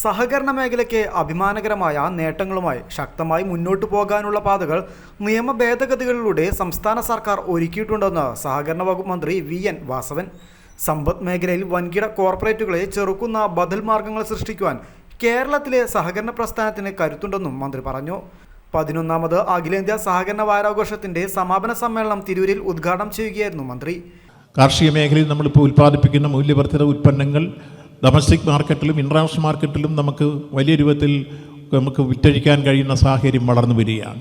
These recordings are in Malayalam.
സഹകരണ മേഖലയ്ക്ക് അഭിമാനകരമായ നേട്ടങ്ങളുമായി ശക്തമായി മുന്നോട്ടു പോകാനുള്ള പാതകൾ നിയമ ഭേദഗതികളിലൂടെ സംസ്ഥാന സർക്കാർ ഒരുക്കിയിട്ടുണ്ടെന്ന് സഹകരണ വകുപ്പ് മന്ത്രി വി എൻ വാസവൻ. സമ്പദ് മേഖലയിൽ വൻകിട കോർപ്പറേറ്റുകളെ ചെറുക്കുന്ന ബദൽ മാർഗങ്ങൾ സൃഷ്ടിക്കുവാൻ കേരളത്തിലെ സഹകരണ പ്രസ്ഥാനത്തിന് കരുത്തുണ്ടെന്നും മന്ത്രി പറഞ്ഞു. പതിനൊന്നാമത് അഖിലേന്ത്യാ സഹകരണ വാരാഘോഷത്തിന്റെ സമാപന സമ്മേളനം തിരൂരിൽ ഉദ്ഘാടനം ചെയ്യുകയായിരുന്നു മന്ത്രി. കാർഷിക മേഖലയിൽ നമ്മളിപ്പോൾ ഉൽപ്പാദിപ്പിക്കുന്ന മൂല്യവർദ്ധിത ഉൽപ്പന്നങ്ങൾ ഡൊമസ്റ്റിക് മാർക്കറ്റിലും ഇന്റർനാഷണൽ മാർക്കറ്റിലും നമുക്ക് വലിയ രൂപത്തിൽ നമുക്ക് വിറ്റഴിക്കാൻ കഴിയുന്ന സാഹചര്യം വളർന്നു വരികയാണ്.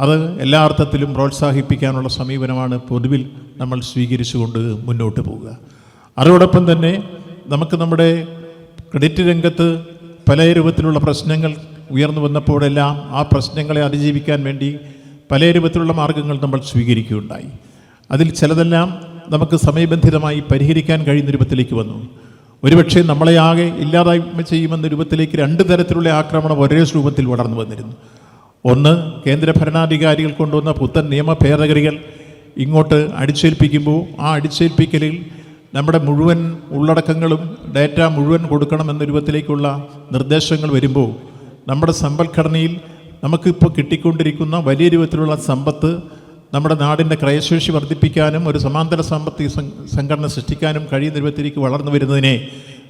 അത് എല്ലാ അർത്ഥത്തിലും പ്രോത്സാഹിപ്പിക്കാനുള്ള സമീപനമാണ് പൊതുവിൽ നമ്മൾ സ്വീകരിച്ചുകൊണ്ട് മുന്നോട്ട് പോവുക. അതോടൊപ്പം തന്നെ നമുക്ക് നമ്മുടെ ക്രെഡിറ്റ് രംഗത്ത് പല രൂപത്തിലുള്ള പ്രശ്നങ്ങൾ ഉയർന്നു വന്നപ്പോഴെല്ലാം ആ പ്രശ്നങ്ങളെ അതിജീവിക്കാൻ വേണ്ടി പല രൂപത്തിലുള്ള മാർഗങ്ങൾ നമ്മൾ സ്വീകരിക്കുകയുണ്ടായി. അതിൽ ചിലതെല്ലാം നമുക്ക് സമയബന്ധിതമായി പരിഹരിക്കാൻ കഴിയുന്ന രൂപത്തിലേക്ക് വന്നു. ഒരുപക്ഷെ നമ്മളെ ആകെ ഇല്ലാതായി ചെയ്യുമെന്ന രൂപത്തിലേക്ക് രണ്ട് തരത്തിലുള്ള ആക്രമണം ഒരേ രൂപത്തിൽ വളർന്നു വന്നിരുന്നു. ഒന്ന് കേന്ദ്ര ഭരണാധികാരികൾ കൊണ്ടുവന്ന പുത്തൻ നിയമ ഭേദഗതികൾ ഇങ്ങോട്ട് അടിച്ചേൽപ്പിക്കുമ്പോൾ ആ അടിച്ചേൽപ്പിക്കലിൽ നമ്മുടെ മുഴുവൻ ഉള്ളടക്കങ്ങളും ഡാറ്റ മുഴുവൻ കൊടുക്കണമെന്ന രൂപത്തിലേക്കുള്ള നിർദ്ദേശങ്ങൾ വരുമ്പോൾ നമ്മുടെ സമ്പദ്ഘടനയിൽ നമുക്കിപ്പോൾ കിട്ടിക്കൊണ്ടിരിക്കുന്ന വലിയ രൂപത്തിലുള്ള സമ്പത്ത് നമ്മുടെ നാടിന്റെ ക്രയശേഷി വർദ്ധിപ്പിക്കാനും ഒരു സമാന്തര സാമ്പത്തിക സംഘടന സൃഷ്ടിക്കാനും കഴിയുന്ന രൂപത്തിലേക്ക് വളർന്നു വരുന്നതിനെ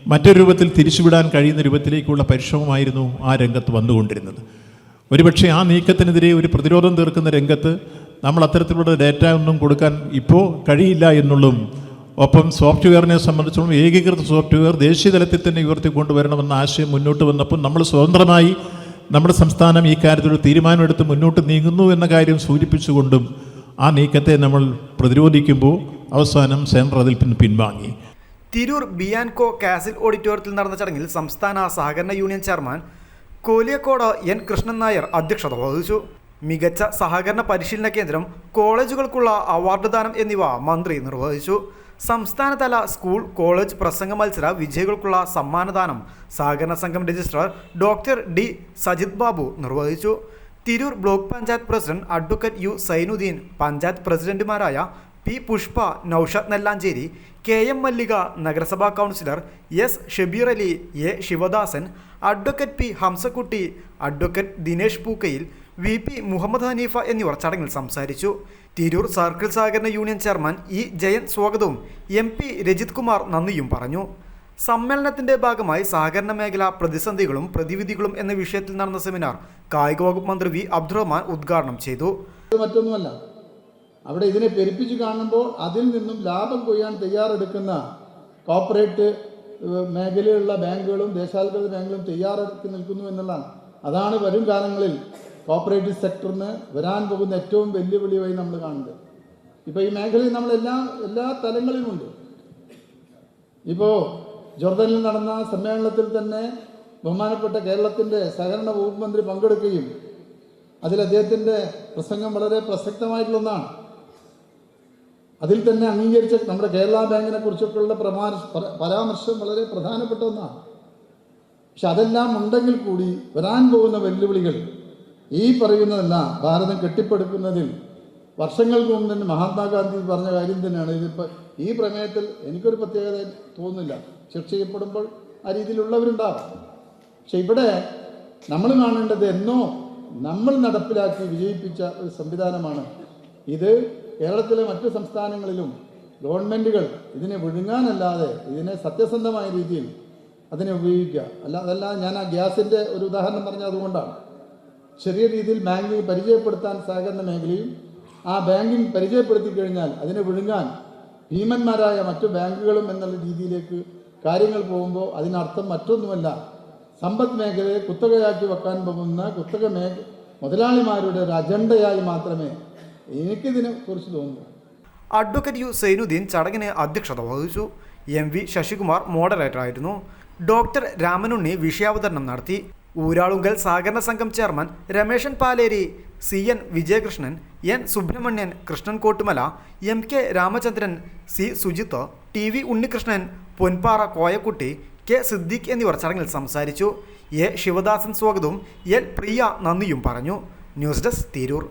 മറ്റൊരു രൂപത്തിൽ തിരിച്ചുവിടാൻ കഴിയുന്ന രൂപത്തിലേക്കുള്ള പരിശ്രമമായിരുന്നു ആ രംഗത്ത് വന്നുകൊണ്ടിരുന്നത്. ഒരുപക്ഷെ ആ നീക്കത്തിനെതിരെ ഒരു പ്രതിരോധം തീർക്കുന്ന രംഗത്ത് നമ്മൾ അത്തരത്തിലുള്ള ഡാറ്റ ഒന്നും കൊടുക്കാൻ ഇപ്പോൾ കഴിയില്ല എന്നുള്ളതും ഒപ്പം സോഫ്റ്റ്വെയറിനെ സംബന്ധിച്ചോളം ഏകീകൃത സോഫ്റ്റ്വെയർ ദേശീയ തലത്തിൽ തന്നെ ഉയർത്തിക്കൊണ്ടുവരണമെന്ന ആശയം മുന്നോട്ട് വന്നപ്പോൾ നമ്മൾ സ്വതന്ത്രമായി നമ്മുടെ സംസ്ഥാനം ഈ കാര്യത്തിൽ തീരുമാനമെടുത്ത് മുന്നോട്ട് നീങ്ങുന്നു എന്ന കാര്യം സൂചിപ്പിച്ചുകൊണ്ടും ആ നീക്കത്തെ നമ്മൾ പ്രതിരോധിക്കുമ്പോൾ അവസാനം സെൻട്രൽ അതിൽ പിൻവാങ്ങി. തിരൂർ ബിയാൻകോ കാസിൽ ഓഡിറ്റോറിയത്തിൽ നടന്ന ചടങ്ങിൽ സംസ്ഥാന സഹകരണ union chairman Koliyakode N. Krishnan Nair അധ്യക്ഷത വഹിച്ചു. മികച്ച സഹകരണ പരിശീലന കേന്ദ്രം കോളേജുകൾക്കുള്ള അവാർഡ് ദാനം എന്നിവ മന്ത്രി നിർവഹിച്ചു. സംസ്ഥാനതല സ്കൂൾ കോളേജ് പ്രസംഗ മത്സര വിജയികൾക്കുള്ള സമ്മാനദാനം സഹകരണ സംഘം registrar doctor D. Sajith Babu നിർവഹിച്ചു. Tirur block panchayat president advocate U Zainudheen panchayat പ്രസിഡന്റുമാരായ P Pushpa Noushad Nellancheri K M Mallika നഗരസഭാ councillor S Shabeer Ali A Sivadasan advocate P Hamsakutty advocate Dinesh Pookkayil V P Muhammad Haneefa എന്നിവർ ചടങ്ങിൽ സംസാരിച്ചു. തിരൂർ സർക്കിൾ സഹകരണ യൂണിയൻ ചെയർമാൻ ഇ ജയൻ സ്വാഗതവും എം പി രജിത് കുമാർ നന്ദിയും പറഞ്ഞു. സമ്മേളനത്തിന്റെ ഭാഗമായി സഹകരണ മേഖല പ്രതിസന്ധികളും പ്രതിവിധികളും എന്ന വിഷയത്തിൽ നടന്ന സെമിനാർ കായിക വകുപ്പ് മന്ത്രി വി അബ്ദുറഹ്മാൻ ഉദ്ഘാടനം ചെയ്തു. മറ്റൊന്നുമല്ല. അവിടെ ഇതിനെ പെരുപ്പിച്ച് കാണുമ്പോൾ അതിൽ നിന്നും ലാഭം കൊയ്യാൻ തയ്യാറെടുക്കുന്ന കോർപ്പറേറ്റ് മേഖലയിലുള്ള ബാങ്കുകളും ദേശാൽകൃത ബാങ്കുകളും തയ്യാറെടുത്ത് നിൽക്കുന്നു എന്നുള്ളതാണ്. അതാണ് വരും കാലങ്ങളിൽ കോർപ്പറേറ്റീവ് സെക്ടറിന് വരാൻ പോകുന്ന ഏറ്റവും വെല്ലുവിളിയായി നമ്മൾ കാണുന്നത്. ഇപ്പോൾ ഈ മേഖലയിൽ നമ്മൾ എല്ലാ എല്ലാ തലങ്ങളിലുമുണ്ട്. ഇപ്പോൾ ജോർദനിൽ നടന്ന സമ്മേളനത്തിൽ തന്നെ ബഹുമാനപ്പെട്ട കേരളത്തിന്റെ സഹകരണ വകുപ്പ് മന്ത്രി പങ്കെടുക്കുകയും അതിൽ അദ്ദേഹത്തിന്റെ പ്രസംഗം വളരെ പ്രസക്തമായിട്ടുള്ളതാണ് അതിൽ തന്നെ അംഗീകരിച്ച നമ്മുടെ കേരള ബാങ്കിനെ കുറിച്ചൊക്കെയുള്ള പ്രമാ പരാമർശം വളരെ പ്രധാനപ്പെട്ട ഒന്നാണ്. പക്ഷെ അതെല്ലാം ഉണ്ടെങ്കിൽ കൂടി വരാൻ പോകുന്ന വെല്ലുവിളികൾ ഈ പറയുന്നതെല്ലാം ഭാരതം കെട്ടിപ്പടുക്കുന്നതിൽ വർഷങ്ങൾക്ക് മുമ്പ് തന്നെ മഹാത്മാഗാന്ധി പറഞ്ഞ കാര്യം തന്നെയാണ്. ഇതിപ്പോൾ ഈ പ്രമേയത്തിൽ എനിക്കൊരു പ്രത്യേകത തോന്നുന്നില്ല. ചർച്ച ചെയ്യപ്പെടുമ്പോൾ ആ രീതിയിലുള്ളവരുണ്ടാവാം. പക്ഷെ ഇവിടെ നമ്മൾ കാണേണ്ടത് എന്നോ നമ്മൾ നടപ്പിലാക്കി വിജയിപ്പിച്ച ഒരു സംവിധാനമാണ്. ഇത് കേരളത്തിലെ മറ്റു സംസ്ഥാനങ്ങളിലും ഗവൺമെന്റുകൾ ഇതിനെ വിഴുങ്ങാനല്ലാതെ ഇതിനെ സത്യസന്ധമായ രീതിയിൽ അതിനെ ഉപയോഗിക്കുക. അല്ല അതല്ല ഞാൻ ആ ഗ്യാസിന്റെ ഒരു ഉദാഹരണം പറഞ്ഞ അതുകൊണ്ടാണ്. ചെറിയ രീതിയിൽ ബാങ്കിങ് പരിചയപ്പെടുത്താൻ സഹകരണ മേഖലയും ആ ബാങ്കിങ് പരിചയപ്പെടുത്തി കഴിഞ്ഞാൽ അതിനെ വിഴുങ്ങാൻ ഭീമന്മാരായ മറ്റു ബാങ്കുകളും എന്നുള്ള രീതിയിലേക്ക് കാര്യങ്ങൾ പോകുമ്പോൾ അതിനർത്ഥം മറ്റൊന്നുമല്ല. സമ്പദ് മേഖലയെ കുത്തകയാക്കി വെക്കാൻ പോകുന്ന കുത്തക മേഖ മുതലാളിമാരുടെ ഒരു അജണ്ടയായി മാത്രമേ എനിക്കിതിനെ കുറിച്ച് തോന്നുന്നു അഡ്വക്കേറ്റ് യു സൈനുദ്ദീൻ ചടങ്ങിന് അധ്യക്ഷത വഹിച്ചു. എം വി ശശികുമാർ മോഡറേറ്ററായിരുന്നു ഡോക്ടർ രാമനുണ്ണി വിഷയാവതരണം നടത്തി. ഊരാളുങ്കൽ സഹകരണ സംഘം chairman Rameshan Paleri C N Vijayakrishnan N Subramanian Krishnan Kottumala M K Ramachandran C Sujith T V Unnikrishnan Ponpara Koyakutty K Siddique എന്നിവർ ചടങ്ങിൽ സംസാരിച്ചു. എ ശിവദാസൻ സ്വാഗതവും എൽ പ്രിയ നന്ദിയും പറഞ്ഞു. News desk Tirur.